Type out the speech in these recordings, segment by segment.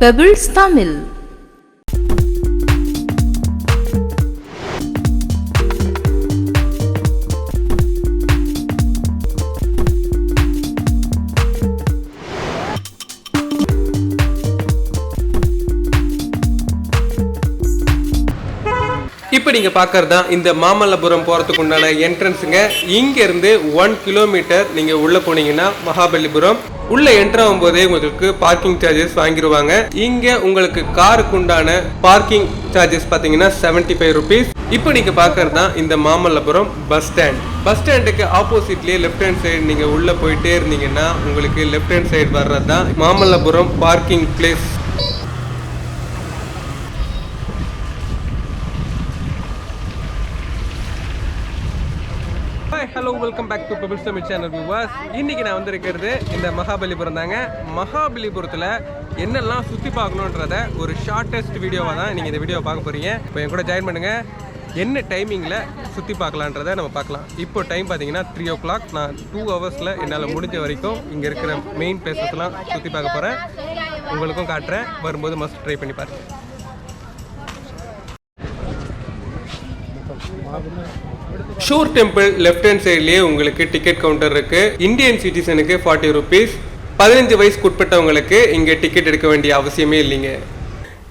Pebbles Tamil இப்போ நீங்கள் பார்க்கறது தான் இந்த மாமல்லபுரம் போகிறதுக்கு உண்டான என்ட்ரன்ஸுங்க இங்கேருந்து ஒன் கிலோமீட்டர் நீங்கள் உள்ளே போனீங்கன்னா மகாபலிபுரம். உள்ள என்ட்ரு ஆகும்போதே உங்களுக்கு பார்க்கிங் சார்ஜஸ் வாங்கிடுவாங்க இங்கே உங்களுக்கு காருக்கு உண்டான பார்க்கிங் சார்ஜஸ் பார்த்தீங்கன்னா செவன்ட்டி ஃபைவ் ருபீஸ் இப்போ நீங்கள் பார்க்கறது தான் இந்த மாமல்லபுரம் பஸ் ஸ்டாண்ட் பஸ் ஸ்டாண்டுக்கு ஆப்போசிட்லேயே லெஃப்ட் ஹேண்ட் சைடு நீங்கள் உள்ளே போயிட்டே இருந்தீங்கன்னா உங்களுக்கு லெஃப்ட் ஹேண்ட் சைடு வர்றது தான் Mamallapuram parking place hi hello welcome back to bubble Tamil channel viewers இன்றைக்கி நான் வந்திருக்கிறது இந்த மகாபலிபுரம் தாங்க. மகாபலிபுரத்தில் என்னெல்லாம் சுற்றி பார்க்கணுன்றத ஒரு ஷார்ட்டஸ்ட் வீடியோவாக தான் நீங்கள் இந்த வீடியோவை பார்க்க போகிறீங்க இப்போ என் கூட ஜாயின் பண்ணுங்கள் என்ன டைமிங்கில் சுற்றி பார்க்கலான்றத நம்ம பார்க்கலாம். இப்போ டைம் பார்த்தீங்கன்னா த்ரீ ஓ கிளாக் நான் டூ ஹவர்ஸில் என்னால் முடிஞ்ச வரைக்கும் இங்கே இருக்கிற மெயின் பிளேசஸ்லாம் சுற்றி பார்க்க போகிறேன் உங்களுக்கும் காட்டுறேன். வரும்போது மஸ்ட் ட்ரை பண்ணி பாருங்கள் ஷூர் டெம்பிள் லெஃப்ட் ஹேண்ட் சைட்லேயே உங்களுக்கு டிக்கெட் கவுண்டர் இருக்கு. இந்தியன் சிட்டிசனுக்கு ஃபார்ட்டி ருபீஸ் பதினஞ்சு வயசுக்கு உட்பட்டவங்களுக்கு இங்கே டிக்கெட் எடுக்க வேண்டிய அவசியமே இல்லைங்க.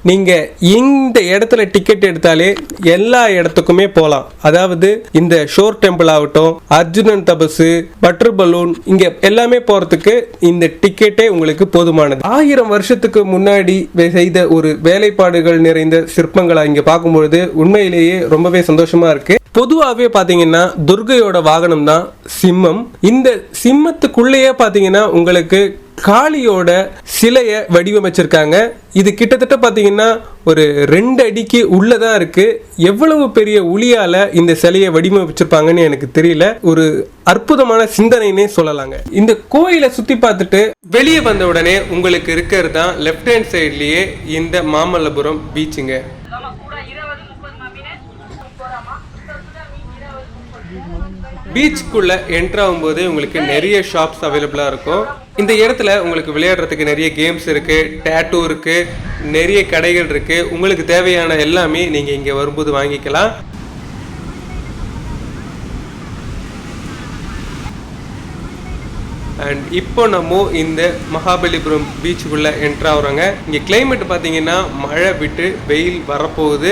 நீங்கள் இந்த இடத்துல டிக்கெட் எடுத்தாலே எல்லா இடத்துக்குமே போகலாம் அதாவது இந்த ஷோர் டெம்பிள் ஆகட்டும் அர்ஜுனன் தபசு பட்டர் பலூன் இங்கே எல்லாமே போகிறதுக்கு இந்த டிக்கெட்டே உங்களுக்கு போதுமானது. ஆயிரம் வருஷத்துக்கு முன்னாடி வே- செய்த ஒரு வேலைப்பாடுகள் நிறைந்த சிற்பங்களை இங்கே பார்க்கும்பொழுது உண்மையிலேயே ரொம்பவே சந்தோஷமாக இருக்குது பொதுவாகவே பார்த்தீங்கன்னா துர்கையோட வாகனம் தான் சிம்மம். இந்த சிம்மத்துக்குள்ளேயே பார்த்தீங்கன்னா உங்களுக்கு காளியோட சிலையை வடிவமைச்சிருக்காங்க. இது கிட்டத்தட்ட பார்த்தீங்கன்னா ஒரு ரெண்டு அடிக்கு உள்ளதான் இருக்கு. எவ்வளவு பெரிய உளியால இந்த சிலையை வடிவமைச்சிருப்பாங்கன்னு எனக்கு தெரியல. ஒரு அற்புதமான சிந்தனைன்னே சொல்லலாங்க. இந்த கோயிலை சுத்தி பார்த்துட்டு வெளியே வந்த உடனே உங்களுக்கு இருக்கிறது தான் லெஃப்ட் ஹேண்ட் சைட்லயே இந்த மாமல்லபுரம் பீச்சுங்க பீச்சுக்குள்ளே என்ட்ரு ஆகும்போது உங்களுக்கு நிறைய ஷாப்ஸ் அவைலபிளாக இருக்கும். இந்த இடத்துல உங்களுக்கு விளையாடுறதுக்கு நிறைய கேம்ஸ் இருக்குது டேட்டூ இருக்குது நிறைய கடைகள் இருக்குது உங்களுக்கு தேவையான எல்லாமே நீங்கள் இங்கே வரும்போது வாங்கிக்கலாம். அண்ட் இப்போ நம்ம இந்த மகாபலிபுரம் பீச்சுக்குள்ளே என்ட்ரு ஆகுறோங்க. இங்கே கிளைமேட் பார்த்தீங்கன்னா மழை விட்டு வெயில் வரப்போகுது.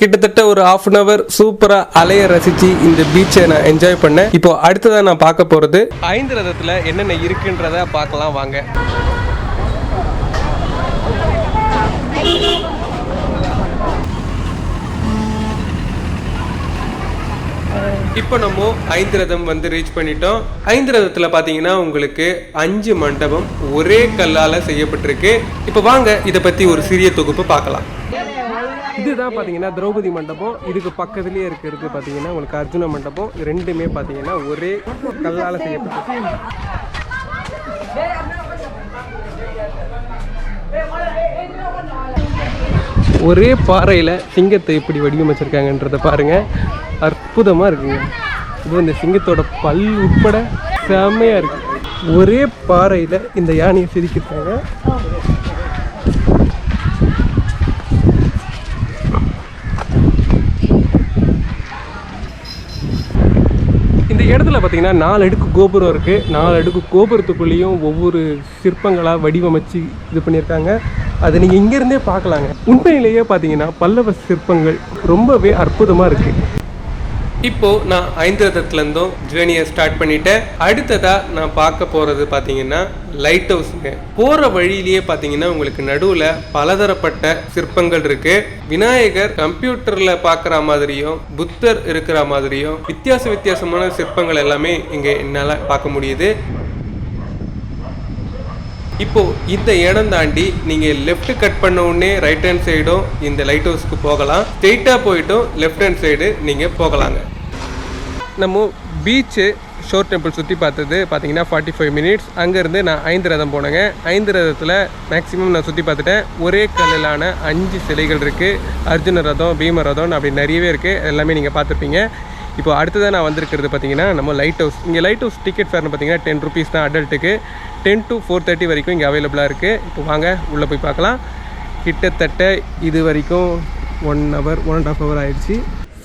கிட்டத்தட்ட ஒரு ஹாஃப் அன் அவர் சூப்பரா அலைய ரசிச்சு இந்த பீச்சை நான் என்ஜாய் பண்ணேன். இப்போ அடுத்ததா நான் பார்க்க போறது ஐந்து ரதத்துல என்னென்ன இருக்குன்றத பார்க்கலாம் வாங்க. இப்போ நம்ம ஐந்து ரதம் வந்து ரீச் பண்ணிட்டோம். ஐந்து ரதத்தில் பார்த்தீங்கன்னா உங்களுக்கு அஞ்சு மண்டபம் ஒரே கல்லால் செய்யப்பட்டிருக்கு. இப்போ வாங்க இதை பற்றி ஒரு சிறிய தொகுப்பு பார்க்கலாம். இதுதான் பார்த்தீங்கன்னா திரௌபதி மண்டபம். இதுக்கு பக்கத்துலேயே இருக்கிறது பார்த்தீங்கன்னா உங்களுக்கு அர்ஜுன மண்டபம். ரெண்டுமே பார்த்தீங்கன்னா ஒரே கல்லால் செய்யப்பட்டது ஒரே பாறையில் சிங்கத்தை எப்படி வடிவமைச்சிருக்காங்கன்றதை பாருங்கள் அற்புதமாக இருக்குங்க. இது இந்த சிங்கத்தோட பல் உட்பட செம்மையாக இருக்குது ஒரே பாறையில் இந்த யானையை செதுக்கியிருக்காங்க இந்த பார்த்திங்கன்னா பார்த்தீங்கன்னா நாலு அடுக்கு கோபுரம் இருக்குது நாலு அடுக்கு கோபுரத்துக்குள்ளேயும் ஒவ்வொரு சிற்பங்களாக வடிவமைச்சு இது பண்ணியிருக்காங்க. அதை நீங்கள் இங்கேருந்தே பார்க்கலாங்க. உண்மையிலேயே பார்த்தீங்கன்னா பல்லவ சிற்பங்கள் ரொம்பவே அற்புதமாக இருக்குது இப்போ நான் ஐந்து ரதத்துலேருந்தும் ஜேர்னியை ஸ்டார்ட் பண்ணிட்டேன். அடுத்ததாக நான் பார்க்க போகிறது பார்த்தீங்கன்னா லைட் ஹவுஸுங்க போகிற வழியிலேயே பார்த்தீங்கன்னா உங்களுக்கு நடுவில் பலதரப்பட்ட சிற்பங்கள் இருக்குது விநாயகர் கம்ப்யூட்டரில் பார்க்குற மாதிரியும் புத்தர் இருக்கிற மாதிரியும் வித்தியாச வித்தியாசமான சிற்பங்கள் எல்லாமே இங்கே என்னால் பார்க்க முடியுது. இப்போது இந்த இடம் தாண்டி நீங்கள் லெஃப்ட் கட் பண்ண உடனே ரைட் ஹேண்ட் சைடும் இந்த லைட் ஹவுஸ்க்கு போகலாம் ஸ்ட்ரெயிட்டாக போயிட்டும் லெஃப்ட் ஹேண்ட் சைடு நீங்கள் போகலாங்க. நம்ம பீச்சு ஷோர் டெம்பிள் சுற்றி பார்த்தது பார்த்தீங்கன்னா ஃபார்ட்டி ஃபைவ் மினிட்ஸ் அங்கேருந்து நான் ஐந்து ரதம் போனேங்க. ஐந்து ரதத்தில் மேக்ஸிமம் நான் சுற்றி பார்த்துட்டேன். ஒரே கல்லிலான அஞ்சு சிலைகள் இருக்குது அர்ஜுன ரதம் பீம ரதம் அப்படி நிறையவே இருக்குது எல்லாமே நீங்கள் பார்த்துருப்பீங்க. இப்போ அடுத்ததாக நான் வந்திருக்கிறது பார்த்தீங்கன்னா நம்ம லைட் ஹவுஸ் இங்கே லைட் ஹவுஸ் டிக்கெட் ஃபேர்னு பார்த்தீங்கன்னா டென் ருபீஸ் தான் அடல்ட்டுக்கு டென் டு ஃபோர் தேர்ட்டி வரைக்கும் இங்கே அவைலபிளாக இருக்குது இப்போ வாங்க உள்ளே போய் பார்க்கலாம். கிட்டத்தட்ட இது வரைக்கும் one hour one and half hour ஆயிடுச்சு.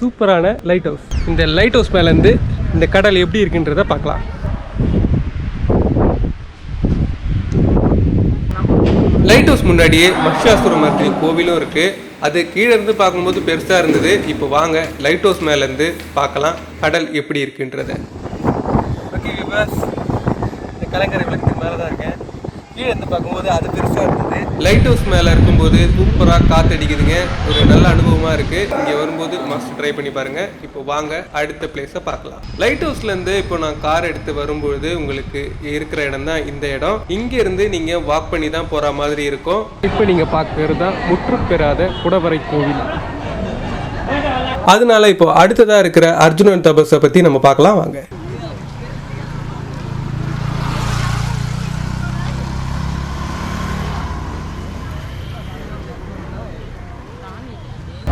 சூப்பரான லைட் ஹவுஸ் இந்த லைட் ஹவுஸ் மேலேருந்து இந்த கடல் எப்படி இருக்குன்றதை பார்க்கலாம். லைட் ஹவுஸ் முன்னாடியே மஹிஷாசுரமர்த்தினி கோவிலும் இருக்குது அது கீழே இருந்து பார்க்கும்போது பெருசாக இருந்தது. இப்போ வாங்க லைட் ஹவுஸ் மேலேருந்து பார்க்கலாம் கடல் எப்படி இருக்குன்றத. ஓகே விபாஸ் இந்த கலங்கரை விளக்கு மேலே தான் இருக்கேன். கீழே இருந்து பார்க்கும்போது அது பெருசாக இருந்தது. லைட் ஹவுஸ் மேலே இருக்கும்போது சூப்பராக காற்றடிக்குதுங்க ஒரு நல்ல அனுபவமாக இருக்குது இங்கே வரும்போது மஸ்ட் ட்ரை பண்ணி பாருங்கள் இப்போ வாங்க அடுத்த பிளேஸை பார்க்கலாம். லைட் ஹவுஸ்லேருந்து இப்போ நான் கார் எடுத்து வரும்பொழுது உங்களுக்கு இருக்கிற இடம் தான் இந்த இடம். இங்கேருந்து நீங்கள் வாக் பண்ணி தான் போகிற மாதிரி இருக்கும். இப்போ நீங்கள் பார்க்கறது தான் முற்று பெறாத குடவரை கோவில். அதனால இப்போ அடுத்ததாக இருக்கிற அர்ஜுனன் தபஸை பற்றி நம்ம பார்க்கலாம். வாங்க.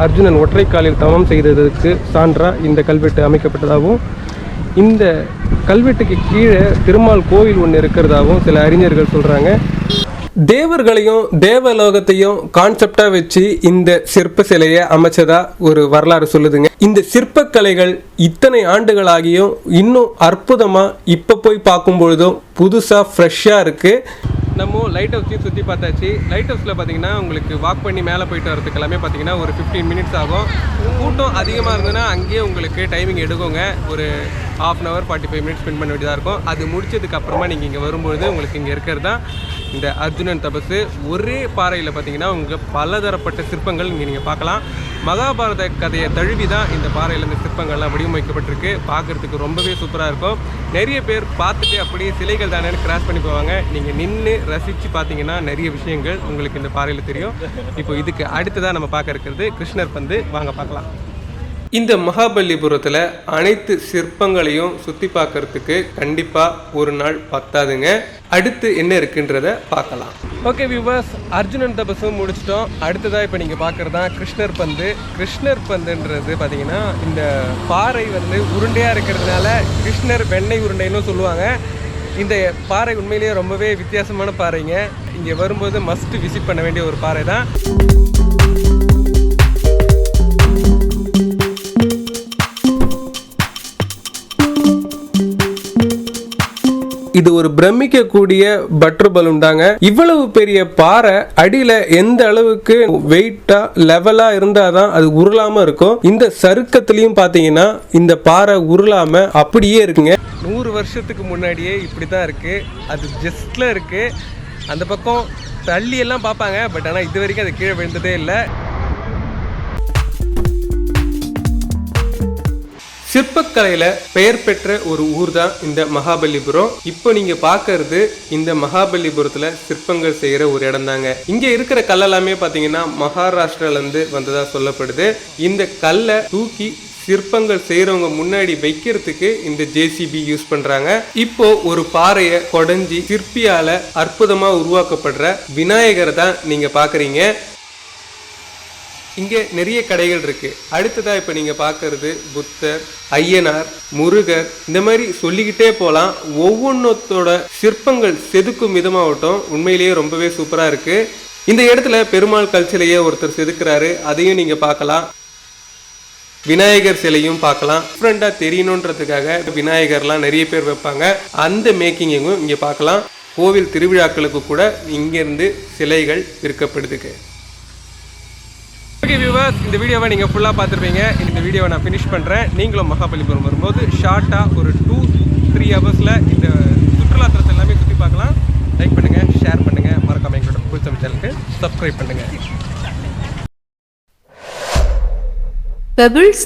அர்ஜுனன் ஒற்றைக்காலில் தவம் செய்ததற்கு சான்றாக இந்த கல்வெட்டு அமைக்கப்பட்டதாகவும் இந்த கல்வெட்டுக்கு கீழே திருமால் கோவில் ஒன்று இருக்கிறதாகவும் சில அறிஞர்கள் சொல்கிறாங்க தேவர்களையும் தேவலோகத்தையும் கான்செப்டா வச்சு இந்த சிற்ப சிலையை அமைச்சதா ஒரு வரலாறு சொல்லுதுங்க. இந்த சிற்பக்கலைகள் இத்தனை ஆண்டுகளாகியும் இன்னும் அற்புதமா இப்ப போய் பார்க்கும் பொழுதும் புதுசா ஃப்ரெஷ்ஷா இருக்கு. நம்ம லைட் ஹவுஸையும் சுற்றி பார்த்தாச்சு. லைட் ஹவுஸில் பார்த்தீங்கன்னா உங்களுக்கு வாக் பண்ணி மேலே போயிட்டு வரதுக்கு எல்லாமே பார்த்தீங்கன்னா ஒரு ஃபிஃப்டீன் மினிட்ஸ் ஆகும். கூட்டம் அதிகமாக இருந்ததுன்னா அங்கேயே உங்களுக்கு டைமிங் எடுக்குங்க. ஒரு half an hour forty five minutes spend பண்ண வேண்டியதாக இருக்கும். அது முடிச்சதுக்கப்புறமா நீங்கள் இங்கே வரும்பொழுது உங்களுக்கு இங்கே இருக்கிறது தான் இந்த அர்ஜுனன் தபஸு ஒரே பாறையில் பார்த்தீங்கன்னா உங்களுக்கு பலதரப்பட்ட சிற்பங்கள் இங்கே நீங்கள் பார்க்கலாம். மகாபாரத கதையை தழுவி தான் இந்த பாறையில் இந்த சிற்பங்கள்லாம் வடிவமைக்கப்பட்டிருக்கு. பார்க்குறதுக்கு ரொம்பவே சூப்பராக இருக்கும். நிறைய பேர் பார்த்துட்டு அப்படியே சிலைகள் தானேன்னு கிராஸ் பண்ணி போவாங்க. நீங்கள் நின்று ரசித்து பார்த்தீங்கன்னா நிறைய விஷயங்கள் உங்களுக்கு இந்த பாறையில் தெரியும். இப்போ இதுக்கு அடுத்ததாக நம்ம பார்க்க இருக்கிறது கிருஷ்ணர் பந்து. வாங்க பார்க்கலாம். இந்த மகாபலிபுரத்தில் அனைத்து சிற்பங்களையும் சுற்றி பார்க்கறதுக்கு கண்டிப்பாக ஒரு நாள் பத்தாதுங்க. அடுத்து என்ன இருக்குன்றத பார்க்கலாம். ஓகே வியூவர்ஸ் அர்ஜுனன் தபஸும் முடிச்சிட்டோம். அடுத்ததாக இப்போ நீங்கள் பார்க்குறது தான் கிருஷ்ணர் பந்து. கிருஷ்ணர் பந்துன்றது பார்த்தீங்கன்னா இந்த பாறை வந்து உருண்டையாக இருக்கிறதுனால கிருஷ்ணர் வெண்ணெய் உருண்டைன்னு சொல்லுவாங்க. இந்த பாறை உண்மையிலேயே ரொம்பவே வித்தியாசமான பாறைங்க. இங்கே வரும்போது மஸ்ட் விசிட் பண்ண வேண்டிய ஒரு பாறை தான் இது ஒரு பிரமிக்கக்கூடிய பட்டர் பலூன் தாங்க இவ்வளவு பெரிய பாறை அடியில எந்த அளவுக்கு வெயிட்டா லெவலா இருந்தாதான் அது உருளாம இருக்கும். இந்த சருக்கத்திலையும் பாத்தீங்கன்னா இந்த பாறை உருளாம அப்படியே இருக்குங்க. நூறு வருஷத்துக்கு முன்னாடியே இப்படி தான் இருக்கு. அது ஜஸ்ட்ல இருக்கு. அந்த பக்கம் தள்ளி எல்லாம் பார்ப்பாங்க. பட் ஆனால் இது வரைக்கும் அது கீழே விழுந்ததே இல்லை. சிற்பக்கலையில பெயர் பெற்ற ஒரு ஊர் தான் இந்த மகாபலிபுரம். இப்போ நீங்க பார்க்கறது இந்த மகாபலிபுரத்துல சிற்பங்கள் செய்யற ஒரு இடம் தாங்க இங்க இருக்கிற கல்லெல்லாமே பாத்தீங்கன்னா மகாராஷ்டிரால இருந்து வந்ததா சொல்லப்படுது. இந்த கல்லை தூக்கி சிற்பங்கள் செய்யறவங்க முன்னாடி வைக்கிறதுக்கு இந்த ஜேசிபி யூஸ் பண்றாங்க. இப்போ ஒரு பாறையை கொடைஞ்சி சிற்பியால அற்புதமா உருவாக்கப்படுற விநாயகரை தான் நீங்க பாக்குறீங்க. இங்கே நிறைய கடைகள் இருக்கு. அடுத்ததாக இப்போ நீங்கள் பார்க்கறது புத்தர் ஐயனார் முருகர் இந்த மாதிரி சொல்லிக்கிட்டே போகலாம் ஒவ்வொன்றத்தோட சிற்பங்கள் செதுக்கும் விதமாகட்டும் உண்மையிலேயே ரொம்பவே சூப்பராக இருக்கு. இந்த இடத்துல பெருமாள் கல்ச்சிலையே ஒருத்தர் செதுக்கிறாரு அதையும் நீங்கள் பார்க்கலாம் விநாயகர் சிலையும் பார்க்கலாம் டிஃப்ரெண்டாக தெரியணுன்றதுக்காக விநாயகர்லாம் நிறைய பேர் வைப்பாங்க. அந்த மேக்கிங்கும் இங்கே பார்க்கலாம் கோவில் திருவிழாக்களுக்கு கூட இங்கேருந்து சிலைகள் விற்கப்படுதுக்கு. வியூவர்ஸ் இந்த வீடியோவை நீங்கள் ஃபுல்லாக பார்த்துருப்பீங்க. இந்த வீடியோவை நான் ஃபினிஷ் பண்ணுறேன் நீங்களும் மகாபலிபுரம் வரும்போது ஷார்ட்டாக ஒரு டூ த்ரீ ஹவர்ஸில் இந்த சுற்றுலாத்தலத்தை எல்லாமே சுற்றி பார்க்கலாம். லைக் பண்ணுங்கள் ஷேர் பண்ணுங்கள் மறக்காமல் எங்களோட புதுசம் சேனலுக்கு சப்ஸ்கிரைப் பண்ணுங்கள் Pebbles